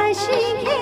आशि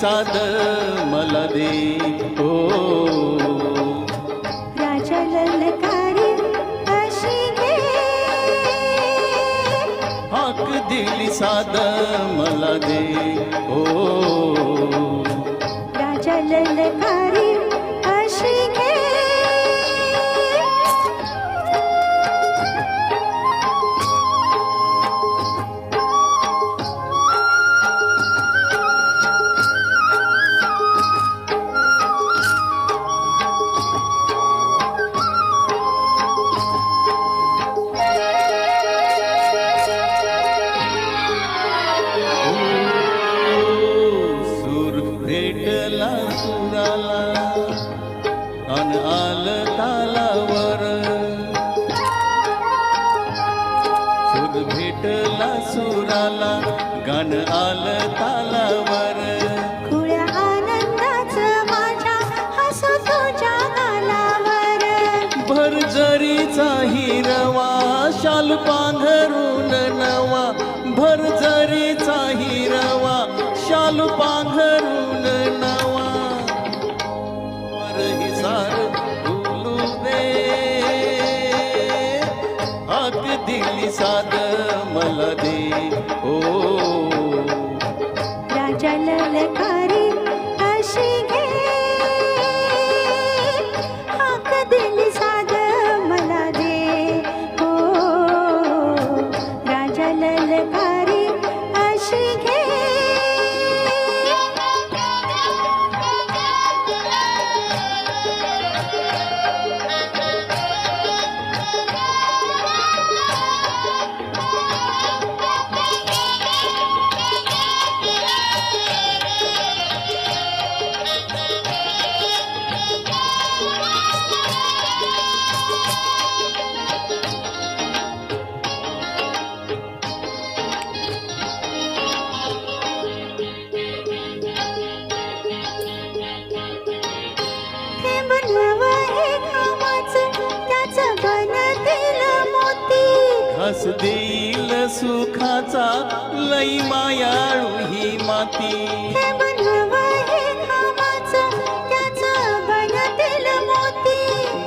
साद मला दे. हो. राजा ललकारी अशी घे हाक दिली साद मला दे. हो. राजा ललकारी भेटला सुराला गाण आल तालावर. खुळ्या आनंदाचं माझ्या हसू तुझ्या गालावर. भर जरीचा हिरवा शाल पांघरून नवा. भर जरीचा हिरवा शाल पांघरून दिली साद मला दे. ओ. राजा ललकार देईल सुखाचा लई मायाळू ही माती.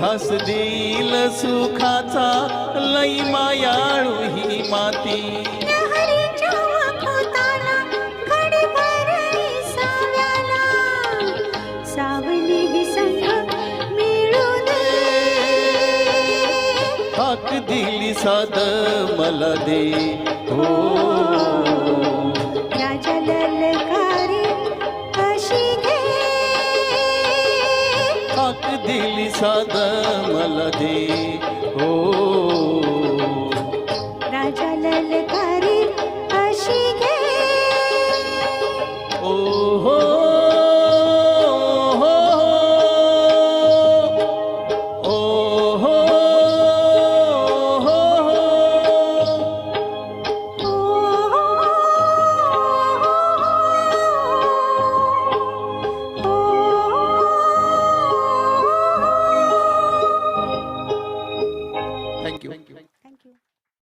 घास देईल सुखाचा लई मायाळू ही माती. सावली हाक दिली साद मला दे हो. राजा ललकारी अशी घे. हाक दिली साद मला दे हो.